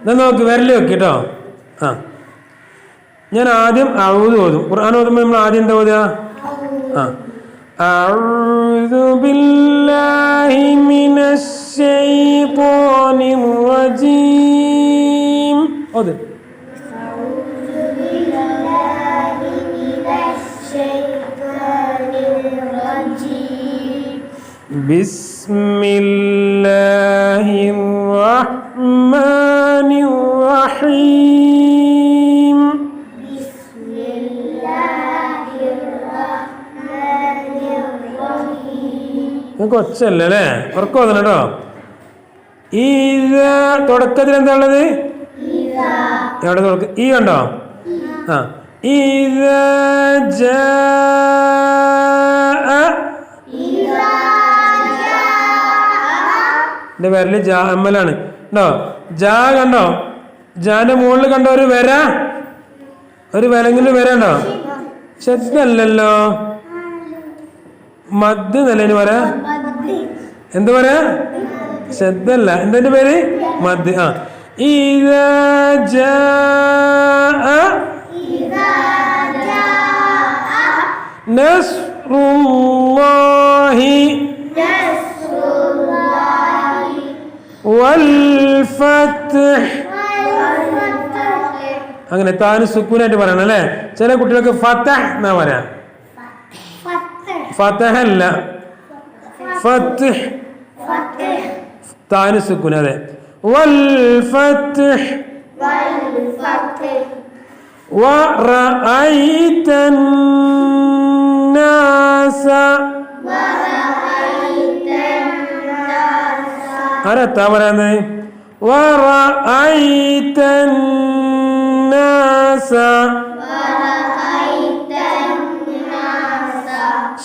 എന്നാ നോക്ക് വിരല് വെക്ക് കേട്ടോ ആ ഞാൻ ആദ്യം അഴുത് ഓതും ഖുർആൻ ഓതുമ്പോൾ നമ്മൾ ആദ്യം എന്താ ഓതുക ആ أعوذ بالله من الشيطان الرجيم ഓത് بسم الله ഒച്ചല്ലേ അല്ലേ? ഉറക്കം വന്നു കേട്ടോ ഈ തുടക്കത്തിൽ എന്താ ഉള്ളത്? എവിടെ തുടക്ക? ഈ ഉണ്ടോ ആ. ഇത് എന്റെ പേരിൽ ജാമലാണ് ഉണ്ടോ ജാ കണ്ടോ? ജാന്റെ മുകളിൽ കണ്ടോ ഒരു വര? ഒരു വിലങ്ങിൽ വര ഉണ്ടോ മദ് എന്നല്ലേ പറയാ? എന്ത് പറയാ? ശ്രദ്ധല്ല എന്തിന്റെ പേര്? മദ്. ആ. നസ്റുല്ലാഹി അങ്ങനെ താന് സുക്കൂനായിട്ട് പറയണം അല്ലേ? ചില കുട്ടികൾക്ക് ഫത്തഹ് എന്നാ പറയാ? ഫത്തഹ അല്ല ഫത്ഹ് താന് സുക്കൂൻ അതെ വൽഫത്ഹ് ورأيت الناس ആരെത്താ പറയുന്നത് ورأيت الناس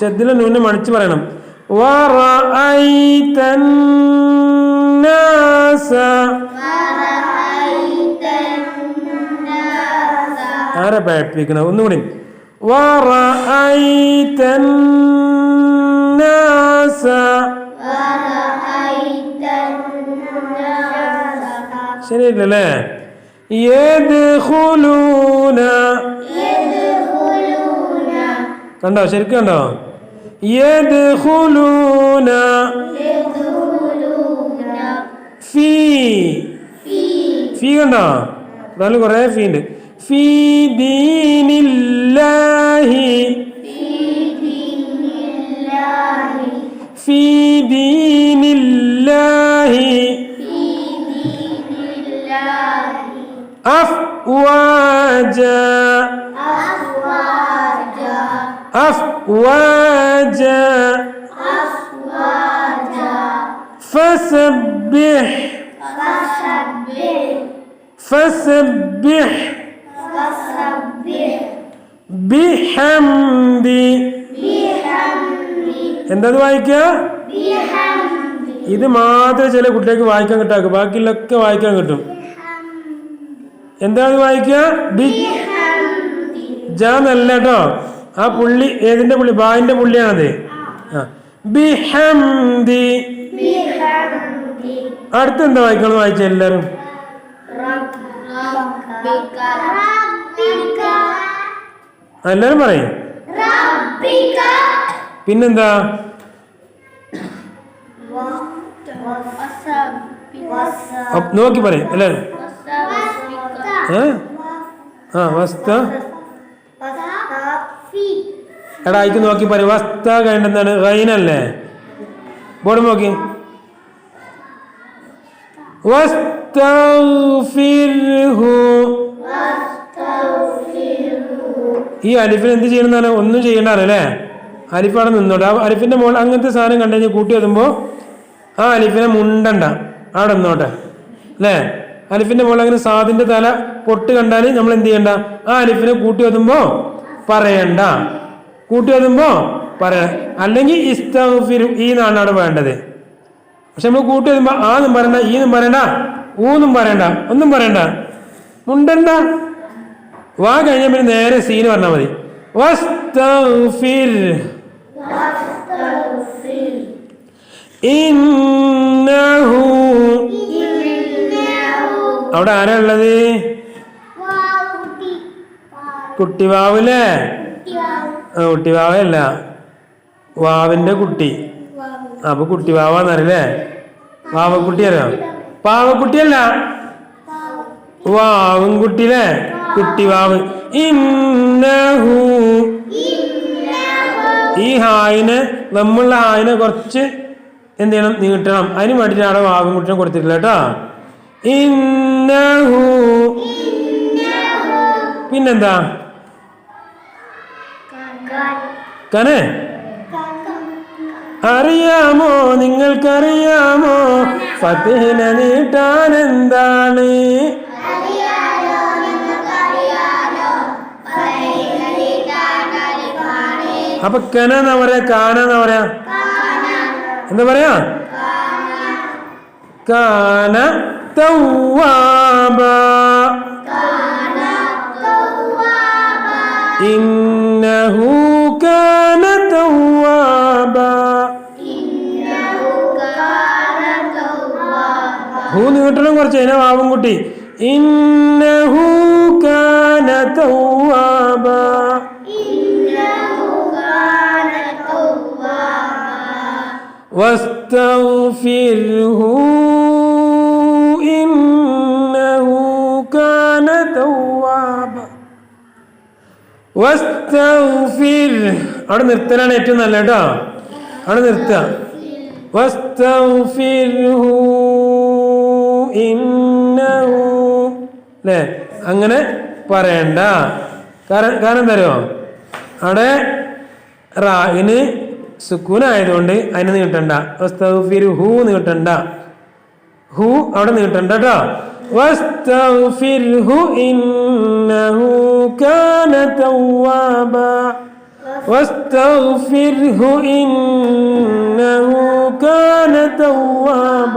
ഷദ്ദിലെ നൂനെ മണിച്ച് പറയണം. ആരാ പേപ്പിക്കണ ഒന്നുകൂടി വറ ഐ തന്നാസ ശരിയല്ലേ ഏത് കണ്ടോ? ശരിക്കും കണ്ടോ? യദ്ഖുലൂന ഫീ ഫീ കണ്ടോ? എന്നാലും കുറേ ഫീ ഉണ്ട്. ഫീ ദീനില്ലാഹി ഫീ ദീനില്ലാഹി أفواجا أفواجا فسبح فسبح بحمد എന്താ ഇത് വായിക്കുക ഇത് മാത്രമേ ചില കുട്ടികൾക്ക് വായിക്കാൻ കിട്ടാക്കും ബാക്കിയുള്ളൊക്കെ വായിക്കാൻ കിട്ടും എന്താണ് വായിക്കുക ബി ജ എന്നല്ല കേട്ടോ ആ പുള്ളി ഏതിന്റെ പുള്ളി? ബായിന്റെ പുള്ളിയാണത്. ആ. ബിഹംദി. അടുത്ത് എന്താ വായിക്കണം വായിച്ച എല്ലാരും? എല്ലാരും പറയും. പിന്നെന്താ? നോക്കി പറയും എല്ലാരും ഏ? ആ വസ്ത എടാ അയക്ക് നോക്കി പറയും. വസ്ത കഴിഞ്ഞെന്താണ് റൈനല്ലേ? ബോർഡ് നോക്കി. ഈ അലിഫിന് എന്ത് ചെയ്യണമെന്നാണ് ഒന്നും ചെയ്യണ്ട അല്ലേ അലിഫ് അവിടെ നിന്നോട്ടെ ആ അലിഫിന്റെ മോൾ അങ്ങനത്തെ സാധനം കണ്ടു കഴിഞ്ഞാൽ കൂട്ടി എത്തുമ്പോൾ ആ അലിഫിനെ മുണ്ടണ്ട. അവിടെ നിന്നോട്ടെ. അല്ലേ? അലിഫിന്റെ മുകളിൽ അങ്ങനെ സാദിന്റെ തല പൊട്ട് കണ്ടാൽ നമ്മൾ എന്ത് ചെയ്യണ്ട? ആ അലിഫിനെ കൂട്ടി വെതുമ്പോ പറയണ്ട. കൂട്ടി വരുമ്പോൾ പറയണം അല്ലെങ്കിൽ ഇസ്തഫിരു ഈ എന്നാണ് വേണ്ടത്. പക്ഷെ നമ്മൾ കൂട്ടി ആ ആന്നും പറയണ്ട ഈ എന്നും പറയണ്ട ഊന്നും പറയണ്ട ഒന്നും പറയണ്ട. മുണ്ടണ്ട. വാ കഴിഞ്ഞ പിന്നെ നേരെ സീന് പറഞ്ഞാൽ മതി. അവിടെ ആരാ ഉള്ളത്? കുട്ടിവാവല്ലേ ആ കുട്ടിവാവയല്ല. വാവിന്റെ കുട്ടി. അപ്പൊ കുട്ടിവാവാന്നറിയില്ലേ? വാവക്കുട്ടി അറിയാം? പാവക്കുട്ടിയല്ല. വാവും കുട്ടിയില്ലേ കുട്ടിവാവ്. ഇന്നഹു. ഈ ഹായിനെ നമ്മളുടെ ഹായിനെ കുറച്ച് എന്ത് ചെയ്യണം? നീട്ടണം. അതിന് വേണ്ടിയിട്ട് അവിടെ വാവും കുട്ടിനെ കൊടുത്തിട്ടില്ല കേട്ടോ. ഇന്നഹു. പിന്നെന്താ? കനെ അറിയാമോ നിങ്ങൾക്കറിയാമോ? ഫത്തിഹിനെ നീട്ടാൻ എന്താണ്? അപ്പൊ കന എന്നാ പറയാ കാന എന്നാ പറയാ? എന്താ പറയാ? കാന തൗവാബ. ഹൂ നീട്ടണം കുറച്ച് അതിനെ വാവും കുട്ടി ഇന്നഹു കാന തൗവാബ واستغفره إنه كان توابا വസ്തഗ്ഫിർ അവിടെ നിർത്തലാണ് ഏറ്റവും നല്ല കേട്ടോ അവിടെ നിർത്തുക വസ്തഗ്ഫിർഹു ഇന്നഹു. അല്ലേ അങ്ങനെ പറയണ്ട. കാരണം കാരണം തരുമോ അവിടെ റാഹിന് സുക്കൂനായതുകൊണ്ട് അതിന് നീട്ടണ്ട. ഹൂ നീട്ടണ്ട. ഹു അവിടെ നീട്ടണ്ട കേട്ടോ. വസ്തഗ്ഫിർഹു ഇന്നഹു കാന തവ്വാബ വസ്തഗ്ഫിർഹു ഇന്നഹു കാന തവ്വാബ